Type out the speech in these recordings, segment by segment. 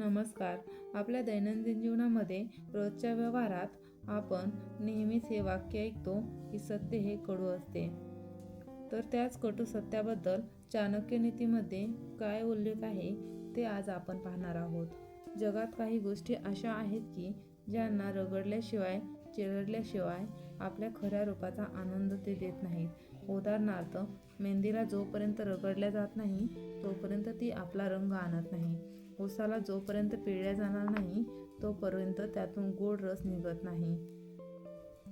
नमस्कार. आपल्या दैनंदिन जीवनामध्ये रोजच्या व्यवहारात आपण नेहमीच हे वाक्य ऐकतो की सत्य हे कडू असते. तर त्याच कटू सत्याबद्दल चाणक्य नीतीमध्ये काय उल्लेख आहे ते आज आपण पाहणार आहोत. जगात काही गोष्टी अशा आहेत की ज्यांना रगडल्याशिवाय चिरडल्याशिवाय आपल्या खऱ्या रूपाचा आनंद ते देत नाहीत. उदाहरणार्थ मेहंदीला जोपर्यंत रगडल्या जात नाही तोपर्यंत ती आपला रंग आणत नाही. उसाला जोपर्यंत पिळल्या जाणार नाही तोपर्यंत त्यातून गोड रस निघत नाही.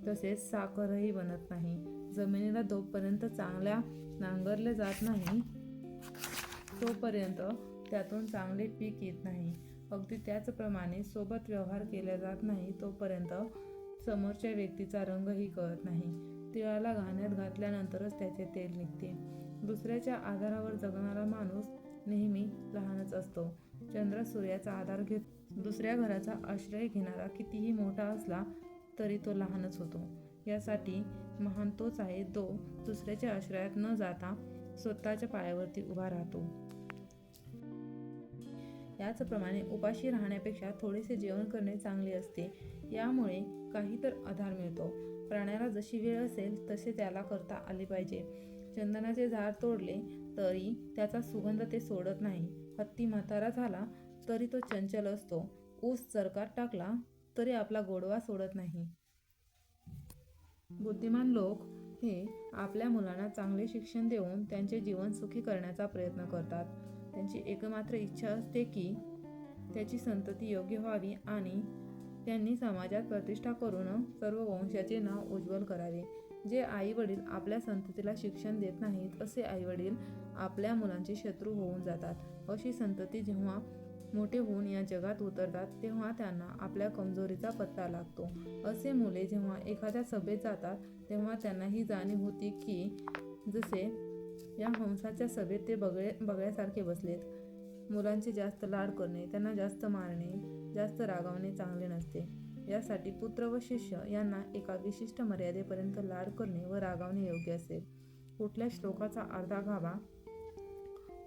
तसेच साखरही बनत नाही. जमिनीला जोपर्यंत चांगल्या नांगरले जात नाही तोपर्यंत त्यातून चांगले पीक येत नाही. अगदी त्याचप्रमाणे सोबत व्यवहार केला जात नाही तोपर्यंत समोरच्या व्यक्तीचा रंगही कळत नाही. तिळाला घाण्यात घातल्यानंतरच त्याचे तेल निघते. दुसऱ्याच्या आधारावर जगणारा माणूस नेहमी लहानच असतो. चंद्र सूर्याचा आधार घेत दुसऱ्या घराचा आश्रय घेणारा कितीही मोठा असला तरी तो लहानच होतो. यासाठी महान तोच आहे तो दुसऱ्याच्या आश्रयात न जाता स्वतःच्या पायावरती उभा राहतो. याचप्रमाणे उपाशी राहण्यापेक्षा थोडेसे जेवण करणे चांगले असते. यामुळे काही तर आधार मिळतो. प्राण्याला जशी वेळ असेल तसे त्याला करता आले पाहिजे. चंदनाचे झाड तोडले तरी त्याचा सुगंध ते सोडत नाही. हत्ती म्हातारा झाला तरी तो चंचल असतो. ऊस चरकात टाकला तरी आपला गोडवा सोडत नाही. बुद्धिमान लोक हे आपल्या मुलांना चांगले शिक्षण देऊन त्यांचे जीवन सुखी करण्याचा प्रयत्न करतात. त्यांची एकमात्र इच्छा असते की त्याची संतती योग्य व्हावी आणि त्यांनी समाजात प्रतिष्ठा करून सर्व वंशाचे नाव उज्ज्वल करावे. जे आई वडील आपल्या संततीला शिक्षण देत नाहीत असे आई वडील आपल्या मुलांचे शत्रू होऊन जातात. अशी संतती जेव्हा मोठे होऊन या जगात उतरतात तेव्हा त्यांना आपल्या कमजोरीचा पत्ता लागतो. असे मुले जेव्हा एखाद्या सभेत जातात तेव्हा त्यांना ही जाणीव होती की जसे या हंसाच्या सभेत ते बगळे बगळ्यासारखे बसलेत. मुलांचे जास्त लाड करणे त्यांना जास्त मारणे जास्त रागावणे चांगले नसते. यासाठी पुत्र व शिष्य यांना एका विशिष्ट मर्यादेपर्यंत लाड करणे व रागावणे योग्य असेल कुठल्या श्लोकाचा अर्धा गाभा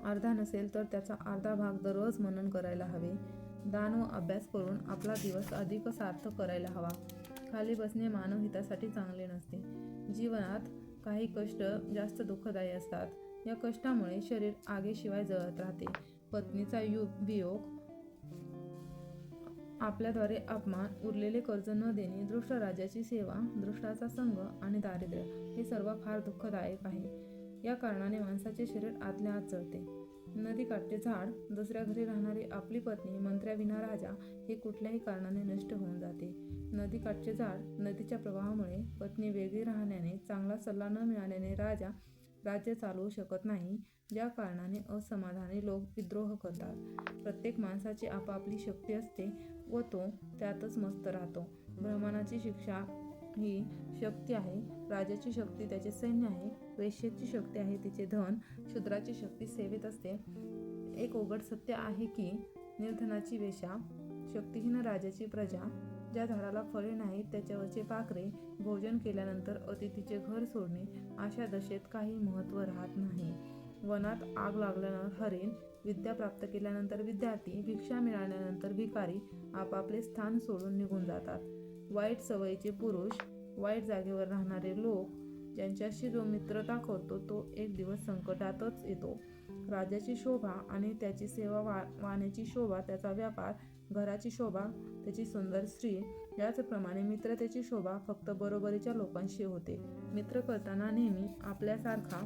अर्धा नसेल तर त्याचा अर्धा भाग दररोज मनन करायला हवे. दान व अभ्यास करून आपला दिवस अधिक सार्थक करायला हवा. खाली बसणे मानव हितासाठी चांगले नसते. जीवनात काही कष्ट जास्त दुःखदायी असतात. या कष्टामुळे शरीर आगेशिवाय जळत राहते. पत्नीचा यु वियोग आपल्याद्वारे अपमान उरलेले कर्ज न देणे दृष्ट राजाची सेवा दृष्टाचा संघ आणि दारिद्र्य हे सर्व फार दुःखदायक आहे. या कारणाने माणसाचे शरीर आतल्या आत चढते नदीकाठचे झाड दुसऱ्या घरी राहणारी आपली पत्नी मंत्र्याविना राजा हे कुठल्याही कारणाने नष्ट होऊन जाते. नदीकाठचे झाड नदीच्या प्रवाहामुळे पत्नी वेगळी राहण्याने चांगला सल्ला न मिळाल्याने राजा राज्य चालवू शकत नाही ज्या कारणाने असमाधानी लोक विद्रोह करतात. प्रत्येक माणसाची आपापली शक्ती असते व तो त्यातच मस्त राहतो. ब्रह्मानाची शिक्षा ही शक्ती आहे राजाची शक्ती त्याचे सैन्य आहे वैश्याची शक्ती आहे तिचे धन शूद्राची शक्ती सेवेत असते. एक उघड सत्य आहे की निर्धनाची वेशा शक्तिहीन राजाची प्रजा ज्या झाडाला फळे नाहीत त्याच्यावरचे पाखरे भोजन केल्यानंतर अतिथीचे घर सोडणे अशा दशेत काही महत्त्व राहत नाही. वनात आग लागल्यानं हरिण विद्या प्राप्त केल्यानंतर विद्यार्थी भिक्षा मिळाल्यानंतर भिकारी आपापले स्थान सोडून निघून जातात. वाईट सवयीचे पुरुष वाईट जागेवर राहणारे लोक ज्यांच्याशी जो मित्रता करतो तो एक दिवस संकटातच येतो. राजाची शोभा आणि त्याची सेवा वा वाण्याची शोभा त्याचा व्यापार घराची शोभा त्याची सुंदर स्त्री याचप्रमाणे मित्रतेची शोभा फक्त बरोबरीच्या लोकांशी होते. मित्र करताना नेहमी आपल्यासारखा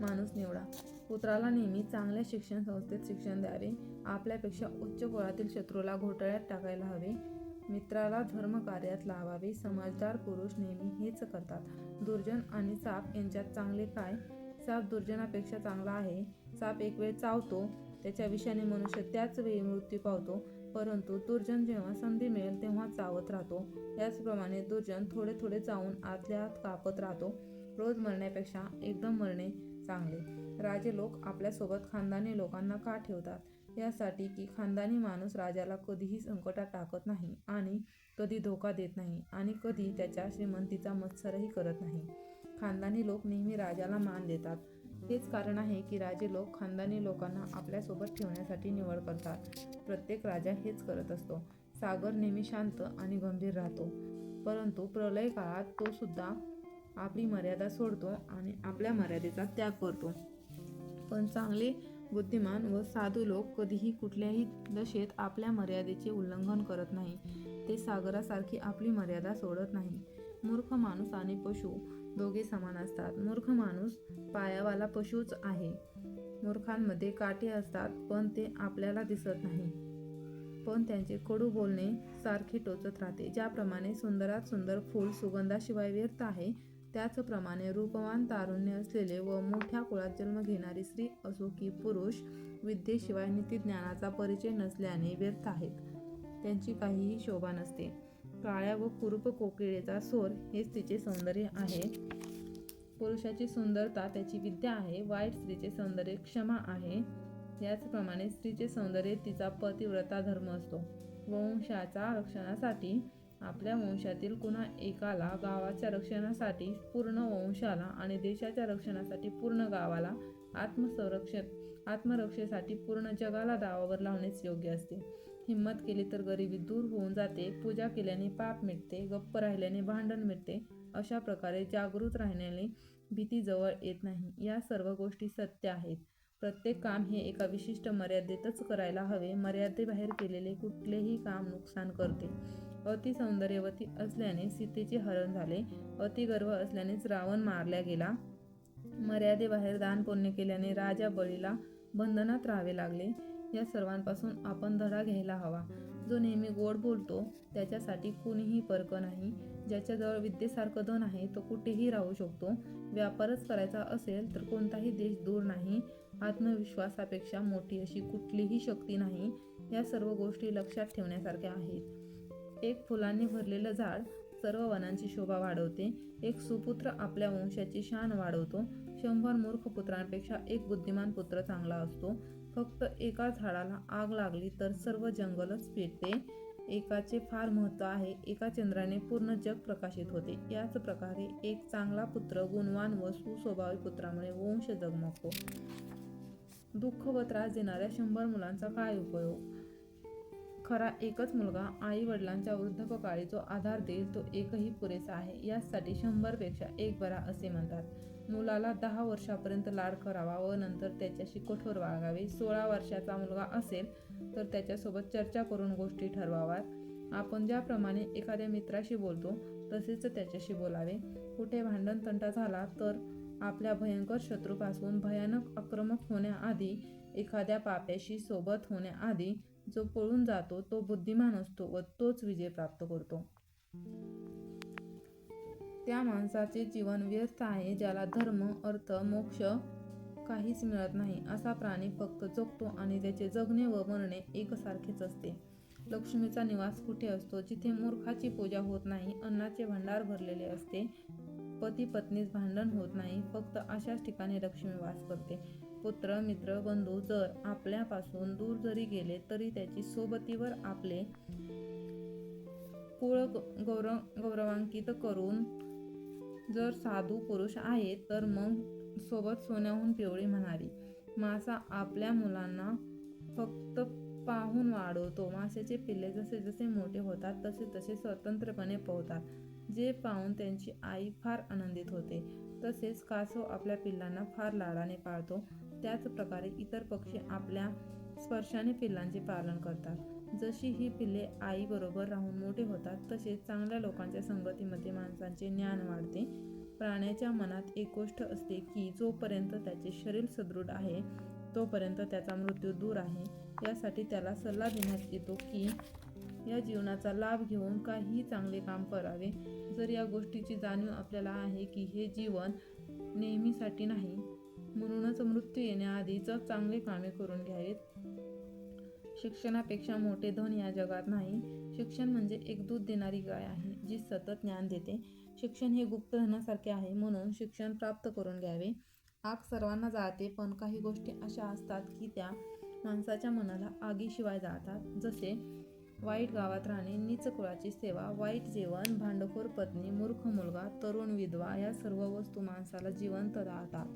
माणूस निवडा. पुत्राला नेहमी चांगल्या शिक्षण संस्थेत शिक्षण द्यावे. आपल्यापेक्षा उच्च कुळातील शत्रूला घोटाळ्यात टाकायला हवे. मित्राला धर्मकार्यात लावावे. समजदार पुरुष नेहमी हेच करतात. दुर्जन आणि साप यांच्यात चांगले काय? साप दुर्जनापेक्षा चांगला आहे. साप एक वेळ चावतो त्याच्या विषयाने मनुष्य त्याच वेळी मृत्यू पावतो. परंतु दुर्जन जेव्हा संधी मिळेल तेव्हा चावत राहतो. याचप्रमाणे दुर्जन थोडे थोडे चावून आतल्या आत कापत राहतो. रोज मरण्यापेक्षा एकदम मरणे चांगले. राजे लोक आपल्यासोबत खानदानी लोकांना का ठेवतात? यासाठी की खानदानी माणूस राजाला कधीही संकटात टाकत नाही आणि कधी धोका देत नाही आणि कधी त्याच्या श्रीमंतीचा मत्सरही करत नाही. खानदानी लोक नेहमी राजाला मान देतात. हेच कारण आहे की राजे लोक खानदानी लोकांना आपल्यासोबत ठेवण्यासाठी निवड करतात. प्रत्येक राजा हेच करत असतो. सागर नेहमी शांत आणि गंभीर राहतो. परंतु प्रलय काळात तो सुद्धा आपली मर्यादा सोडतो आणि आपल्या मर्यादेचा त्याग करतो. पण चांगले बुद्धिमान व साधू लोक कधीही कुठल्याही दशेत आपल्या मर्यादेचे उल्लंघन करत नाही. ते सागरासारखी आपली मर्यादा सोडत नाही. मूर्ख माणूस आणि पशु दोघे समान असतात. मूर्ख माणूस पायावाला पशुच आहे. मूर्खांमध्ये काटे असतात पण ते आपल्याला दिसत नाही. पण त्यांचे कडू बोलणे सारखे टोचत राहते. ज्याप्रमाणे सुंदरात सुंदर फूल सुगंधाशिवाय व्यर्थ आहे त्याचप्रमाणे रूपवान तारुण्य असलेले व मोठ्या कुळात जन्म घेणारी स्त्री असो की पुरुष विद्येशिवाय नीतिज्ञानाचा परिचय नसल्याने व्यर्थ आहेत. त्यांची काहीही शोभा नसते. काळ्या व कुरूप कोकिळेचा सोर हेच तिचे सौंदर्य आहे. पुरुषाची सुंदरता त्याची विद्या आहे. वाईट स्त्रीचे सौंदर्य क्षमा आहे. याचप्रमाणे स्त्रीचे सौंदर्य तिचा पतिव्रता धर्म असतो. वंशाच्या रक्षणासाठी आपल्या वंशातील कुणा एकाला गावाच्या रक्षणासाठी पूर्ण वंशाला आणि देशाच्या रक्षणासाठी पूर्ण गावाला आत्मसंरक्षण आत्मरक्षेसाठी पूर्ण जगाला दावावर लावणेच योग्य असते. हिंमत केली तर गरिबी दूर होऊन जाते पूजा केल्याने पाप मिटते गप्प राहिल्याने भांडण मिटते अशा प्रकारे जागृत राहण्याने भीती जवळ येत नाही. या सर्व गोष्टी सत्य आहेत. प्रत्येक काम हे एका विशिष्ट मर्यादेतच करायला हवे. मर्यादेबाहेर केलेले कुठलेही काम नुकसान करते. अति सौंदर्यवती असल्याने सीतेचे हरण झाले. अति गर्व असल्यानेच रावण मारला गेला मर्यादेबाहेर दान पुण्य केल्याने राजा बळीला बंधनात राहावे लागले. या सर्वांपासून आपण धडा घ्यायला हवा. जो नेहमी गोड बोलतो त्याच्यासाठी कुणीही पर्क नाही. ज्याच्याजवळ विद्येसारखं धन आहे तो कुठेही राहू शकतो. व्यापारच करायचा असेल तर कोणताही देश दूर नाही. आत्मविश्वासापेक्षा मोठी अशी कुठलीही शक्ती नाही. या सर्व गोष्टी लक्षात ठेवण्यासारख्या आहेत. एक फुलांनी भरलेलं झाड सर्व वनांची शोभा वाढवते. एक सुपुत्र आपल्या वंशाची शान वाढवतो. शंभर मूर्ख पुत्रांपेक्षा एक बुद्धिमान पुत्र चांगला असतो. फक्त एका झाडाला आग लागली तर सर्व जंगलच पेटते. एकाचे फार महत्त्व आहे. एका चंद्राने पूर्ण जग प्रकाशित होते. याच प्रकारे एक चांगला पुत्र गुणवान व सुस्वभावी पुत्रामुळे वंश जगमगतो. दुःख व त्रास देणाऱ्या शंभर मुलांचा काय उपयोग? खरा एकच मुलगा आई वडिलांच्या वृद्धपकाळी जो आधार देईल तो एकही पुरेसा आहे. यासाठी शंभरपेक्षा एक बरा असे म्हणतात. मुलाला दहा वर्षापर्यंत लाड करावा व नंतर त्याच्याशी कठोर वागावे. सोळा वर्षाचा मुलगा असेल तर त्याच्यासोबत चर्चा करून गोष्टी ठरवाव्यात. आपण ज्याप्रमाणे एखाद्या मित्राशी बोलतो तसेच त्याच्याशी बोलावे. कुठे भांडण तंटा झाला तर आपल्या भयंकर शत्रूपासून भयानक आक्रमक होण्याआधी एखाद्या पाप्याशी सोबत होण्याआधी जो पळून जातो तो बुद्धिमान असतो व तोच विजय प्राप्त करतो. त्या माणसाचे जीवन व्यस्त आहे ज्याला धर्म अर्थ मोक्ष काहीच मिळत नाही असा प्राणी फक्त जगतो आणि त्याचे जगणे व मरणे एकसारखेच असते. लक्ष्मीचा निवास कुठे असतो? जिथे मूर्खाची पूजा होत नाही अन्नाचे भांडार भरलेले असते पती पत्नीस भांडण होत नाही फक्त अशाच ठिकाणी लक्ष्मी वास करते. पुत्र मित्र बंधू जर आपल्यापासून दूर जरी गेले तरी त्याची सोबतीवर आपले कुळ गौरव गौरवांकित करून जर साधू पुरुष आहे तर मग सोबत सोन्याहून पिवळी म्हणावी. मासा आपल्या मुलांना फक्त पाहून वाढवतो. माशाचे पिल्ले जसे जसे मोठे होतात तसे तसे स्वतंत्रपणे पोहतात. जे पाहून त्यांची आई फार आनंदित होते तसेच कासव आपल्या पिल्लांना फार लाडाने पाळतो. त्याचप्रकारे इतर पक्षी आपल्या स्पर्शाने पिल्लांचे पालन करतात. जशी ही पिल्ले आईबरोबर राहून मोठे होतात तसेच चांगल्या लोकांच्या संगतीमध्ये माणसांचे ज्ञान वाढते. प्राण्याच्या मनात एक गोष्ट असते की जोपर्यंत त्याचे शरीर सदृढ आहे तोपर्यंत त्याचा मृत्यू दूर आहे. यासाठी त्याला सल्ला देण्यात येतो की या जीवनाचा लाभ घेऊन काहीही चांगले काम करावे. जर या गोष्टीची जाणीव आपल्याला आहे की हे जीवन नेहमीसाठी नाही म्हणूनच मृत्यू येण्याआधीच चांगले कामे करून घ्यावीत. शिक्षणापेक्षा मोठे धन या जगात नाही. शिक्षण म्हणजे एक दूध देणारी गाय आहे जी सतत ज्ञान देते. शिक्षण हे गुप्त धनासारखे आहे म्हणून शिक्षण प्राप्त करून घ्यावे. आग सर्वांना जाळते पण काही गोष्टी अशा असतात की त्या माणसाच्या मनाला आगीशिवाय जाळतात. जसे वाईट गावात राहणे नीच कुळाची सेवा वाईट जेवण भांडखोर पत्नी मूर्ख मुलगा तरुण विधवा या सर्व वस्तू माणसाला जिवंत राहतात.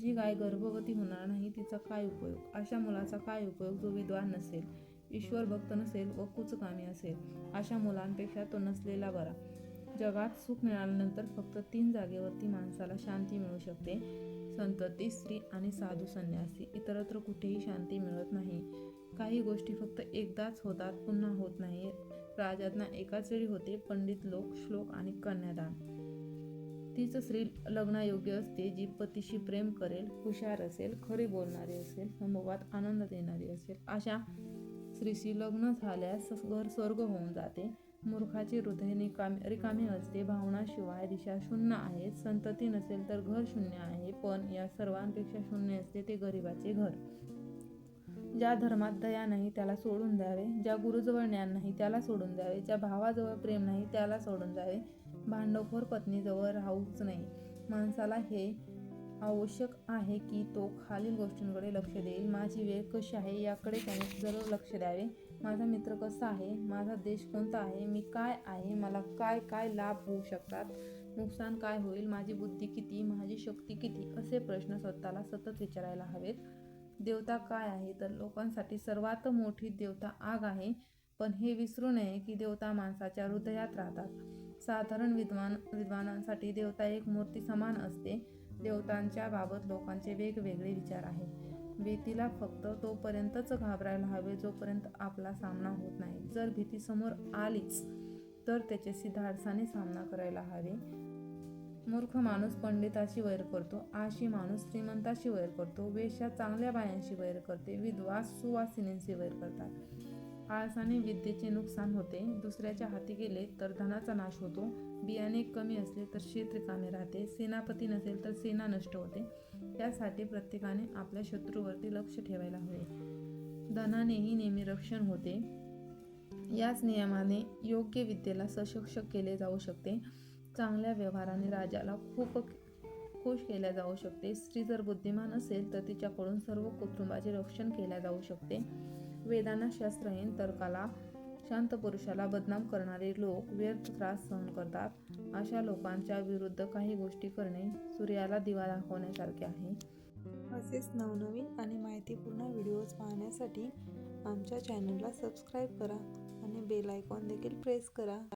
जी गाय गर्भवती होणार नाही तिचा काय उपयोग? अशा मुलाचा काय उपयोग जो विद्वान नसेल ईश्वर भक्त नसेल व कुचकामी असेल? अशा मुलांपेक्षा तो नसलेला बरा. जगात सुख मिळाल्यानंतर फक्त तीन जागेवरती माणसाला शांती मिळू शकते. संतती स्त्री आणि साधू संन्यासी. इतरत्र कुठेही शांती मिळत नाही. काही गोष्टी फक्त एकदाच होतात पुन्हा होत नाही राजाज्ञा एकाच वेळी होते पंडित लोक श्लोक आणि कन्यादान. तीच स्त्री लग्नायोग्य असते जी पतीशी प्रेम करेल हुशार असेल खरी बोलणारी असेल समोवात आनंद देणारी असेल. अशा स्त्रीशी लग्न झाल्यास घर स्वर्ग होऊन जाते. मूर्खाचे हृदय निकामी रिकामे असते. भावनाशिवाय दिशा शून्य आहे. संतती नसेल तर घर शून्य आहे. पण या सर्वांपेक्षा शून्य असते ते गरिबाचे घर. ज्या धर्मात दया नाही त्याला सोडून द्यावे. ज्या गुरुजवळ ज्ञान नाही त्याला सोडून द्यावे. ज्या भावाजवळ प्रेम नाही त्याला सोडून द्यावे. भांडखोर पत्नीजवळ राहूच नाही. माणसाला हे आवश्यक आहे की तो खालील गोष्टींकडे लक्ष देईल. माझी वेळ कशी आहे याकडे त्याने जरूर लक्ष द्यावे. माझा मित्र कसा आहे? माझा देश कोणता आहे? मी काय आहे? मला काय काय लाभ होऊ शकतात? नुकसान काय होईल? माझी बुद्धी किती? माझी शक्ती किती? असे प्रश्न स्वतःला सतत विचारायला हवेत. देवता काय आहे? तर लोकांसाठी सर्वात मोठी देवता आग आहे. पण हे विसरू नये की देवता माणसाच्या हृदयात राहतात. साधारण विद्वान विद्वानांसाठी देवता एक मूर्ती समान असते. देवतांच्या बाबत लोकांचे वेगवेगळे विचार आहेत. भीतीला फक्त तोपर्यंतच घाबरायला हवे जोपर्यंत आपला सामना होत नाही. जर भीती समोर आलीच तर त्याच्याशी धाडसाने सामना करायला हवे. मूर्ख माणूस पंडिताशी वैर करतो आशी माणूस श्रीमंताशी वैर करतो वेश्या चांगल्या बायांशी वैर करते विधवा सुवासिनींशी वैर करतात. आळसाने विद्येचे नुकसान होते. दुसऱ्याच्या हाती गेले तर धनाचा नाश होतो. बियाणे कमी असले तर शेत रिकामे राहते. सेनापती नसेल तर सेना नष्ट होते. त्यासाठी प्रत्येकाने आपल्या शत्रूवरती लक्ष ठेवायला हवे. धनानेही नेहमी रक्षण होते. याच नियमाने योग्य विद्येला सशक्त केले जाऊ शकते. चांगल्या व्यवहाराने राजाला खूप खुश केल्या जाऊ शकते. स्त्री जर बुद्धिमान असेल तर तिच्याकडून सर्व कुटुंबाचे रक्षण केल्या जाऊ शकते. वेदांना शास्त्रहीन तर्काला शांत पुरुषाला बदनाम करणारे लोक व्यर्थ त्रास सहन करतात. अशा लोकांच्या विरुद्ध काही गोष्टी करणे सूर्याला दिवा दाखवण्यासारखे आहे. असेच नवनवीन आणि माहितीपूर्ण व्हिडिओज पाहण्यासाठी आमच्या चॅनलला सबस्क्राईब करा आणि बेल आयकॉन देखील प्रेस करा.